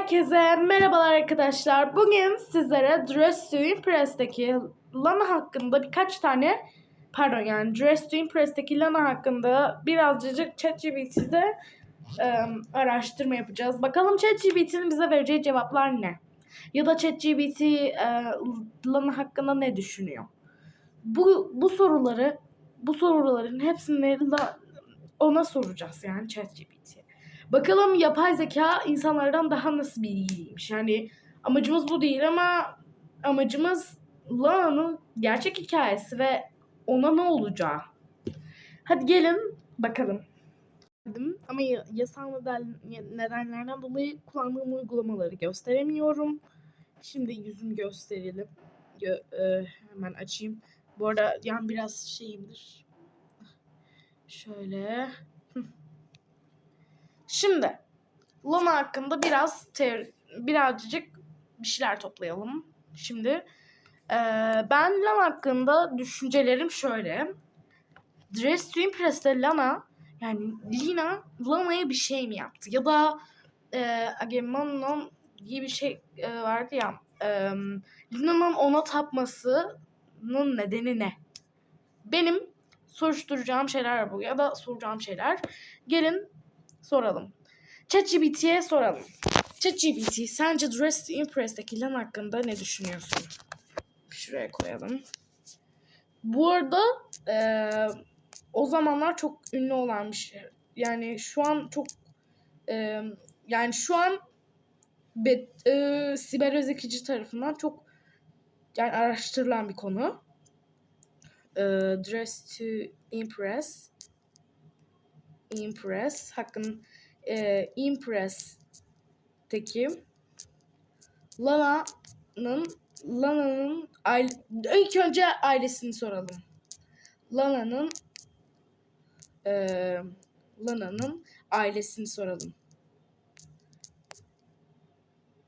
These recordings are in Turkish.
Herkese merhabalar arkadaşlar. Bugün sizlere Dress to Impress'teki Lana hakkında birkaç tane pardon yani Dress to Impress'teki Lana hakkında birazcık ChatGPT'de e, araştırma yapacağız. Bakalım ChatGPT'nin bize vereceği cevaplar ne? Ya da ChatGPT e, Lana hakkında ne düşünüyor? Bu bu soruları bu soruların hepsini la- ona soracağız yani ChatGPT'ye. Bakalım yapay zeka insanlardan daha nasıl bilgiliymiş. Yani amacımız bu değil ama amacımız Lana'nın gerçek hikayesi ve ona ne olacağı. Hadi gelin bakalım. Ama ya- yasal neden, nedenlerden dolayı kullandığım uygulamaları gösteremiyorum. Şimdi yüzümü gösterelim. Gö- e, hemen açayım. Bu arada yan biraz şeyimdir. Şöyle. Şimdi Lana hakkında biraz teori, birazcık bir şeyler toplayalım. Şimdi eee, ben Lana hakkında düşüncelerim şöyle. Dress to Impress'te Lana yani Lina Lana'ya bir şey mi yaptı? Ya da eee Agamemnon diye bir şey eee, vardı ya. eee, Lina'nın ona tapmasının nedeni ne? Benim soruşturacağım şeyler bu ya da soracağım şeyler. Gelin soralım. ChatGPT'ye soralım. ChatGPT sence Dress to Impress'teki Lan hakkında ne düşünüyorsun? Şuraya koyalım. Bu arada eee, o zamanlar çok ünlü olan bir şey. Yani şu an çok eee, yani şu an be, eee, siber özekici tarafından çok yani araştırılan bir konu. Eee, Dress to Impress Impress hakkın e, Impress'teki Lana'nın Lana'nın aile, ilk önce ailesini soralım. Lana'nın e, Lana'nın ailesini soralım.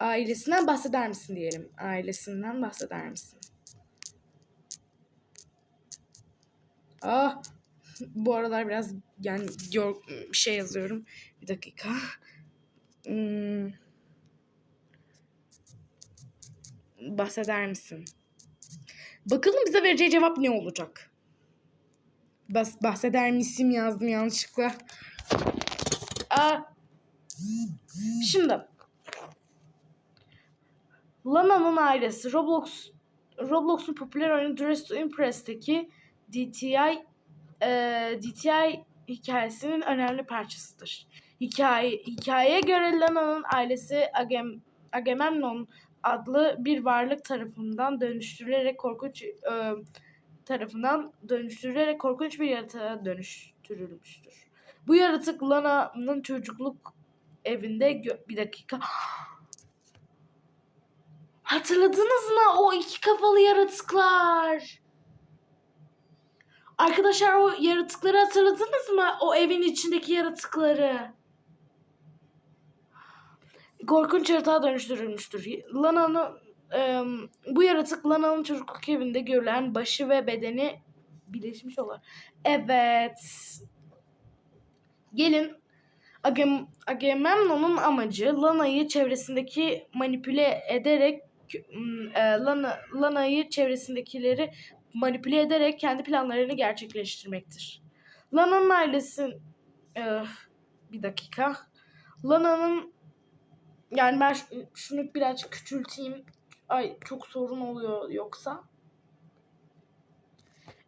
Ailesinden bahseder misin diyelim. Ailesinden bahseder misin? Ah bu aralar biraz yani yor, şey yazıyorum. Bir dakika. Hmm. Bahseder misin? Bakalım bize vereceği cevap ne olacak? Bas, bahseder misin yazdım yanlışlıkla. Aa, şimdi Lana'nın ailesi Roblox Roblox'un popüler oyunu Dress to Impress'teki DTI e, DTI hikayesinin önemli parçasıdır. Hikaye, hikayeye göre Lana'nın ailesi Agam, Agamemnon adlı bir varlık tarafından dönüştürülerek korkunç e, tarafından dönüştürülerek korkunç bir yaratığa dönüştürülmüştür. Bu yaratık Lana'nın çocukluk evinde bir dakika Hatırladınız mı o iki kafalı yaratıklar? Arkadaşlar o yaratıkları hatırladınız mı? O evin içindeki yaratıkları. Korkunç yaratığa dönüştürülmüştür. Lana'nın em, bu yaratık Lana'nın çocukluk evinde görülen başı ve bedeni birleşmiş olan. Evet. Gelin Agam Agamemnon'un amacı Lana'yı çevresindeki manipüle ederek e, Lana, Lana'yı çevresindekileri manipüle ederek kendi planlarını gerçekleştirmektir. Lana'nın ailesi eh, bir dakika. Lana'nın yani ben şunu biraz küçülteyim. Ay çok sorun oluyor yoksa.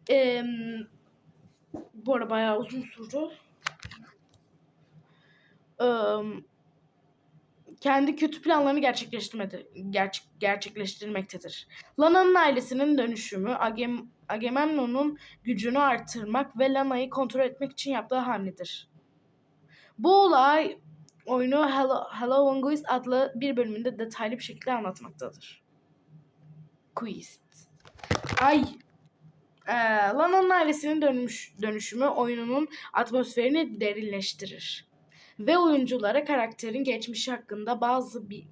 Em, bu arada bayağı uzun sürdü. Em, kendi kötü planlarını gerçekleştirmedi, gerçek, gerçekleştirmektedir. Lana'nın ailesinin dönüşümü Agem, Agamemnon'un gücünü artırmak ve Lana'yı kontrol etmek için yaptığı hamledir. Bu olay oyunu Hello, Hello Wanguist adlı bir bölümünde detaylı bir şekilde anlatmaktadır. Quest. Ay. Ee, Lana'nın ailesinin dönüş, dönüşümü oyununun atmosferini derinleştirir ve oyunculara karakterin geçmişi hakkında bazı bi-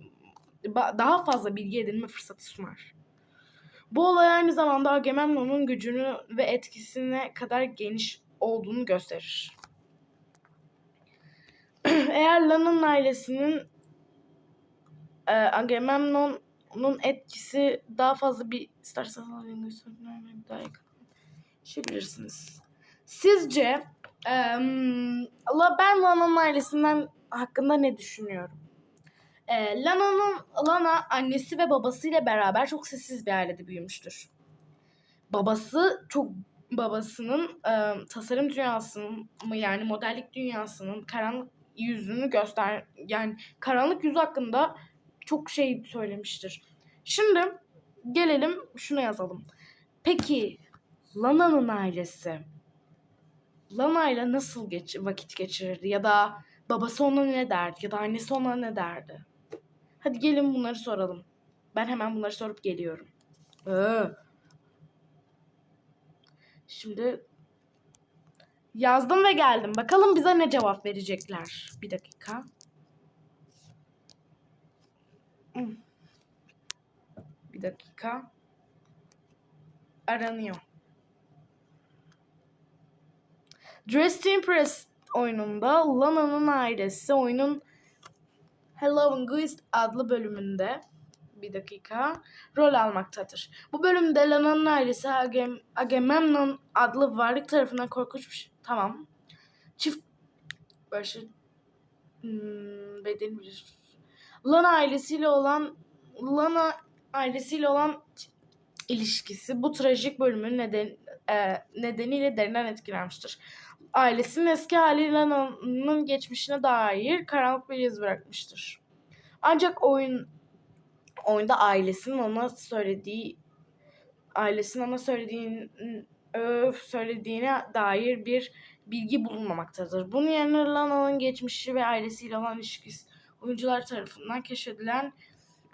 ba- daha fazla bilgi edinme fırsatı sunar. Bu olay aynı zamanda Agamemnon'un gücünü ve etkisine kadar geniş olduğunu gösterir. Eğer Lan'ın ailesinin e, Agamemnon'un etkisi daha fazla bir isterseniz daha yakın. Şey bilirsiniz. Sizce La ben Lana'nın ailesinden hakkında ne düşünüyorum? E, Lana'nın Lana annesi ve babasıyla beraber çok sessiz bir ailede büyümüştür. Babası çok babasının e, tasarım dünyasının mı yani modellik dünyasının karanlık yüzünü göster yani karanlık yüzü hakkında çok şey söylemiştir. Şimdi gelelim şuna yazalım. Peki Lana'nın ailesi Lana ile nasıl geç vakit geçirirdi ya da babası ona ne derdi ya da annesi ona ne derdi? Hadi gelin bunları soralım. Ben hemen bunları sorup geliyorum. Ee, şimdi yazdım ve geldim. Bakalım bize ne cevap verecekler. Bir dakika. Hmm. Bir dakika. Aranıyor. Dress to Impress oyununda Lana'nın ailesi oyunun Hello Linguist adlı bölümünde bir dakika rol almaktadır. Bu bölümde Lana'nın ailesi Agam Agamemnon adlı varlık tarafından korkunç bir. Tamam. Çift başı hmm, bedeni bilir. Lana ailesiyle olan Lana ailesiyle olan ilişkisi bu trajik bölümün neden, e, nedeniyle derinden etkilenmiştir. Ailesinin eski hali Lana'nın geçmişine dair karanlık bir iz bırakmıştır. Ancak oyun oyunda ailesinin ona söylediği ailesinin ona söylediğin öf söylediğine dair bir bilgi bulunmamaktadır. Bunun yerine Lana'nın geçmişi ve ailesiyle olan ilişkisi oyuncular tarafından keşfedilen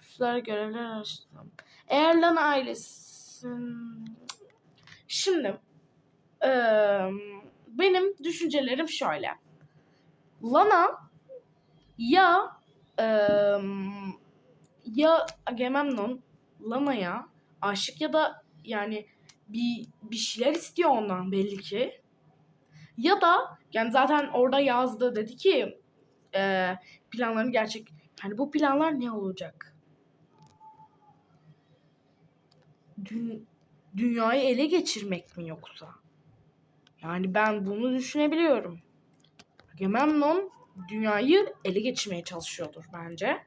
suçlar görevler araştırılıyor. Eğer Lana ailesi şimdi eee benim düşüncelerim şöyle. Lana ya eee, ya Agamemnon Lana'ya aşık ya da yani bir bir şeyler istiyor ondan belli ki. Ya da yani zaten orada yazdı dedi ki eee planlarını gerçek hani bu planlar ne olacak? Dün, dünyayı ele geçirmek mi yoksa? Yani ben bunu düşünebiliyorum. Agamemnon dünyayı ele geçirmeye çalışıyordur bence.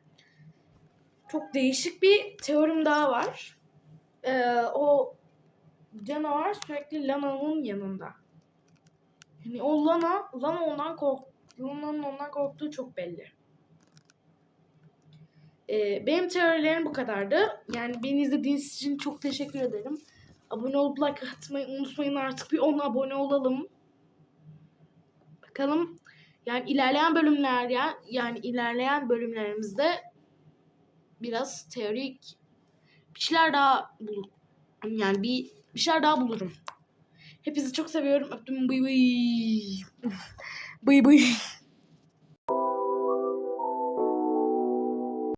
Çok değişik bir teorim daha var. Ee, o canavar sürekli Lana'nın yanında. Yani o Lana, Lana ondan kork, Lana'nın ondan korktuğu çok belli. Ee, benim teorilerim bu kadardı. Yani beni izlediğiniz için çok teşekkür ederim. Abone olup like atmayı unutmayın artık bir 10 abone olalım. Bakalım yani ilerleyen bölümler ya yani ilerleyen bölümlerimizde biraz teorik bir şeyler daha bulurum. Yani bir bir şeyler daha bulurum. Hepinizi çok seviyorum. Öptüm. Bıy bıy. bıy bıy.